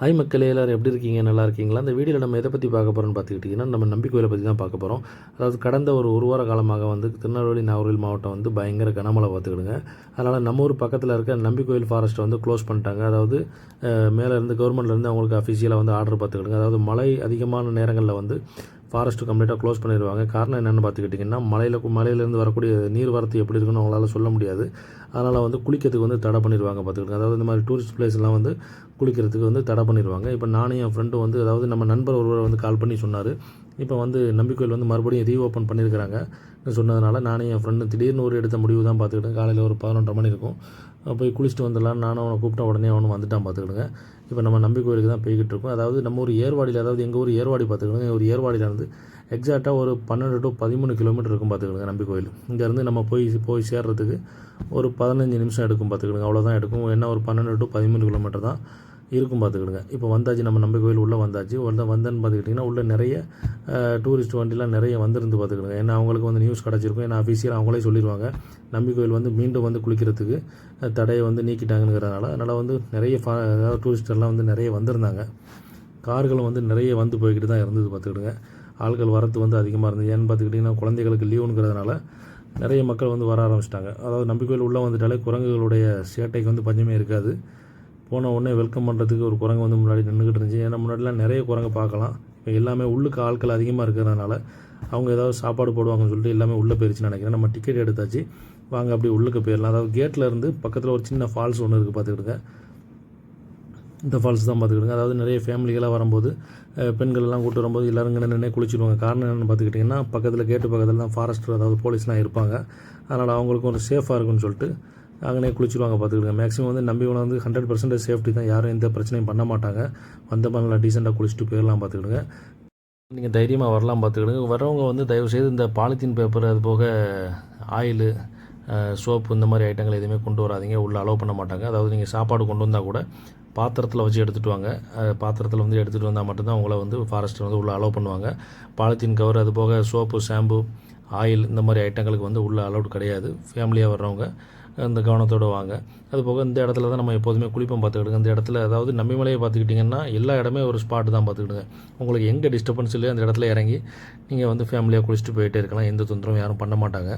Hi மக்களே எல்லோரும் எப்படி இருக்கீங்க? நல்லா இருக்கீங்களா? அந்த வீடியோவில் நம்ம எதை பற்றி பார்க்க போகிறோம்னு பார்த்துக்கிட்டிங்கன்னா நம்ம நம்பி பற்றி தான் பார்க்க போகிறோம் அதாவது கடந்த ஒரு ஒரு வார காலமாக வந்து திருநெல்வேலி நாகர்கோவில் மாவட்டம் வந்து பயங்கர கனமழை பார்த்துக்கிடுங்க. அதனால் நம்ம ஊர் பக்கத்தில் இருக்க நம்பி கோயில் ஃபாரஸ்ட்டை வந்து க்ளோஸ் பண்ணிட்டாங்க. அதாவது மேலேருந்து கவர்மெண்ட்லேருந்து அவங்களுக்கு அஃபிஷியலாக வந்து ஆர்டர் பார்த்துக்கிடுங்க. அதாவது மழை அதிகமான நேரங்களில் வந்து ஃபாரஸ்ட்டு கம்ப்ளீட்டாக க்ளோஸ் பண்ணிடுவாங்க காரணம் என்னென்னு பார்த்துக்கிட்டிங்கன்னா மலையில் மலையிலேருந்து வரக்கூடிய நீர் வரத்து எப்படி இருக்குன்னு அவங்களால சொல்ல முடியாது. அதனால் வந்து குளிக்கிறதுக்கு வந்து தடை பண்ணிடுவாங்க பார்த்துக்கிட்டு அதாவது இந்த மாதிரி டூரிஸ்ட் பிளேஸ்லாம் வந்து குளிக்கிறதுக்கு வந்து தடை பண்ணிடுவாங்க இப்போ நானும் என் ஃப்ரெண்டும் வந்து அதாவது நம்ம நண்பர் ஒருவர் வந்து கால் பண்ணி சொன்னார். இப்போ வந்து நம்பிக்கோயில் வந்து மறுபடியும் ரீஓப்பன் பண்ணியிருக்கிறாங்க. சொன்னதுனால நானும் என் ஃப்ரெண்டு திடீர்னு ஒரு எடுத்த முடிவு தான் பார்த்துக்கிட்டேன். காலையில் ஒரு பதினொன்றரை மணி இருக்கும். போய் குளிச்சுட்டு வந்துடலாம் நானும் அவனை கூப்பிட்ட உடனே அவனும் வந்துட்டான் பார்த்துக்கிடுங்க. இப்போ நம்ம நம்பி கோயிலுக்கு தான் போய்கிட்டு இருக்கோம். அதாவது நம்ம ஒரு ஏர்வாடியில் அதாவது எங்கள் ஊர் ஏர்வாடி பார்த்துக்கிடுங்க. ஒரு ஏர்வாடியில் இருந்து எக்ஸாக்டாக ஒரு பன்னெண்டு டு பதிமூணு கிலோமீட்டர் இருக்கும் பார்த்துக்கிடுங்க நம்பி கோயில். இங்கேருந்து நம்ம போய் போய் சேர்றதுக்கு ஒரு பதினஞ்சு நிமிஷம் எடுக்கும் பார்த்துக்கிடுங்க. அவ்வளோதான் எடுக்கும். என்ன ஒரு பன்னெண்டு டு பதிமூணு கிலோமீட்டர் தான். இருக்கும் பார்த்துக்கிடுங்க. இப்போ வந்தாச்சு நம்ம நம்பி கோயில் உள்ளே வந்தாச்சு. வந்த வந்தேன்னு பார்த்துக்கிட்டிங்கன்னா உள்ளே நிறைய டூரிஸ்ட் வண்டிலாம் நிறைய வந்திருந்து பார்த்துக்கிடுங்க. ஏன்னா அவங்களுக்கு வந்து நியூஸ் கிடச்சிருக்கும். ஏன்னா அஃபீஷியல் அவங்களே சொல்லிடுவாங்க. நம்பி கோயில் வந்து மீண்டும் வந்து குளிக்கிறதுக்கு தடையை வந்து நீக்கிட்டாங்கிறதுனால அதனால் வந்து நிறைய ஃபா அதாவது டூரிஸ்டர்லாம் வந்து நிறைய வந்திருந்தாங்க. கார்களும் வந்து நிறைய வந்து போய்கிட்டு தான் இருந்தது பார்த்துக்கிடுங்க. ஆட்கள் வரத்து வந்து அதிகமாக இருந்தது. ஏன்னு பார்த்துக்கிட்டிங்கன்னா குழந்தைகளுக்கு லீவுங்கிறதுனால நிறைய மக்கள் வந்து வர ஆரம்பிச்சிட்டாங்க. அதாவது நம்பிக்கையில் உள்ளே வந்துட்டாலே குரங்குகளுடைய சேட்டைக்கு வந்து பஞ்சமே இருக்காது. போன உடனே வெல்கம் பண்ணுறதுக்கு ஒரு குரங்கு வந்து முன்னாடி நின்றுக்கிட்டு இருந்துச்சு. ஏன்னா முன்னாடிலாம் நிறைய குரங்கு பார்க்கலாம். இப்போ எல்லாமே உள்ளுக்கு ஆட்கள் அதிகமாக இருக்கிறதுனால அவங்க ஏதாவது சாப்பாடு போடுவாங்கன்னு சொல்லிட்டு எல்லாமே உள்ளே போயிருச்சுன்னு நினைக்கிறேன். நம்ம டிக்கெட் எடுத்தாச்சு. வாங்க அப்படி உள்ளுக்கு போயிடலாம். அதாவது கேட்டில் இருந்து பக்கத்தில் ஒரு சின்ன ஃபால்ஸ் ஒன்று இருக்குது பார்த்துக்கிடுங்க. இந்த ஃபால்ஸ் தான் பார்த்துக்கிடுங்க. அதாவது நிறைய ஃபேமிலிகளாக வரும்போது அஹ், பெண்கள் எல்லாம் கூட்டு வரும்போது எல்லோரும் இங்கே நின்று குளிச்சிடுவாங்க. காரணம் என்னென்னு பார்த்துக்கிட்டிங்கன்னா பக்கத்தில் கேட்டு பக்கத்தில் தான் ஃபாரஸ்டர் அதாவது போலீஸ்லாம் இருப்பாங்க. அதனால் அவங்களுக்கும் ஒரு சேஃபாக இருக்குன்னு சொல்லிட்டு அங்கனே குளிச்சுருவாங்க பார்த்துக்கிடுங்க. மேக்ஸிமம் வந்து நம்பி வந்து ஹண்ட்ரட் பர்சன்டேஜ் சேஃப்டி தான். யாரும் எந்த பிரச்சனையும் பண்ண மாட்டாங்க. வந்த பண்ணலாம் டீசெண்டாக குளிச்சுட்டு போயிடலாம் பார்த்துக்கிடுங்க. நீங்கள் தைரியமாக வரலாம் பார்த்துக்கிடுங்க. வரவங்க வந்து தயவுசெய்து இந்த பாலித்தீன் பேப்பர் அது போக ஆயிலு சோப்பு இந்த மாதிரி ஐட்டங்கள் எதுவுமே கொண்டு வராதீங்க. உள்ளே அலோவ் பண்ண மாட்டாங்க. அதாவது நீங்கள் சாப்பாடு கொண்டு வந்தால் கூட பாத்திரத்தில் வச்சு எடுத்துகிட்டு வாங்க. பாத்திரத்தில் வந்து எடுத்துகிட்டு வந்தால் மட்டும்தான் உங்களை வந்து ஃபாரஸ்ட் வந்து உள்ளே அலோவ் பண்ணுவாங்க. பாலித்தீன் கவர் அது போக சோப்பு ஷாம்பு ஆயில் இந்த மாதிரி ஐட்டங்களுக்கு வந்து உள்ளே அலௌட் கிடையாது. ஃபேமிலியாக வர்றவங்க. அந்த கவனத்தோடு வாங்க. அதுபோக இந்த இடத்துல தான் நம்ம எப்போதுமே குளிப்பம் பார்த்துக்கிடுங்க. இந்த இடத்துல அதாவது நம்பிமலையை பார்த்துக்கிட்டிங்கன்னா எல்லா இடமே ஒரு ஸ்பாட் தான் பார்த்துக்கிடுங்க. உங்களுக்கு எங்கே டிஸ்டர்பன்ஸ் இல்லையோ அந்த இடத்துல இறங்கி நீங்கள் வந்து ஃபேமிலியாக குளிச்சுட்டு போயிட்டே இருக்கலாம். எந்த தொந்தரவும் யாரும் பண்ண மாட்டாங்க.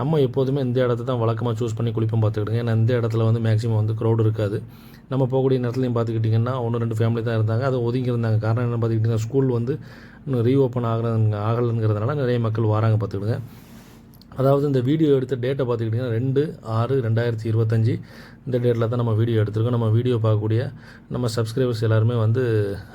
நம்ம எப்போதுமே இந்த இடத்த தான் வழக்கமாக சூஸ் பண்ணி குளிப்பம் பார்த்துக்கிடுங்க. ஏன்னா இந்த இடத்துல வந்து மேக்ஸிமம் வந்து க்ரௌட் இருக்காது. நம்ம போகக்கூடிய நேரத்துலையும் பார்த்துக்கிட்டிங்கன்னா ஒன்று ரெண்டு ஃபேமிலி தான் இருந்தாங்க. அது ஒதுங்கி இருந்தாங்க. காரணம் என்ன பார்த்துக்கிட்டிங்கன்னா ஸ்கூல் வந்து இன்னும் ரீஓப்பன் ஆகிற ஆகலைங்கிறதுனால நிறைய மக்கள் வராங்க பார்த்துக்கிடுங்க. அதாவது இந்த வீடியோ எடுத்த டேட்டை பார்த்துக்கிட்டிங்கன்னா ரெண்டு ஆறு ரெண்டாயிரத்தி இருபத்தஞ்சி. இந்த டேட்டில் தான் நம்ம வீடியோ எடுத்திருக்கோம். நம்ம வீடியோ பார்க்கக்கூடிய நம்ம சப்ஸ்கிரைபர்ஸ் எல்லாருமே வந்து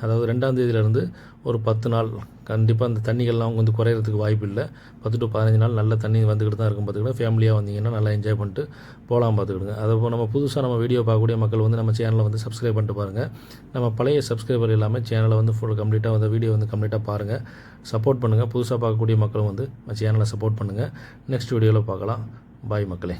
அதாவது ரெண்டாம் தேதியிலேருந்து ஒரு பத்து நாள் கண்டிப்பாக அந்த தண்ணிகள்லாம் வந்து குறையிறதுக்கு வாய்ப்பு இல்லை. பத்து டு பதினஞ்சு நாள் நல்ல தண்ணி வந்துக்கிட்டு தான் இருக்கும் பார்த்துக்கிட்டு ஃபேமிலியாக வந்தீங்கன்னா நல்லா என்ஜாய் பண்ணிட்டு போகலாம் பார்த்துக்கிடுங்க அதை போல் நம்ம புதுசாக நம்ம வீடியோ பார்க்கக்கூடிய மக்கள் வந்து நம்ம சேனலை வந்து சப்ஸ்கிரைப் பண்ணிட்டு பாருங்கள் நம்ம பழைய சப்ஸ்கிரைபர் எல்லாமே சேனலை வந்து ஃபுல் கம்ப்ளீட்டாக வந்து வீடியோ வந்து கம்ப்ளீட்டாக பாருங்கள் சப்போர்ட் பண்ணுங்கள் புதுசாக பார்க்கக்கூடிய மக்களும் வந்து நம்ம சேனலை சப்போர்ட் பண்ணுங்கள் நெக்ஸ்ட் வீடியோவில் பார்க்கலாம். பாய் மக்களே.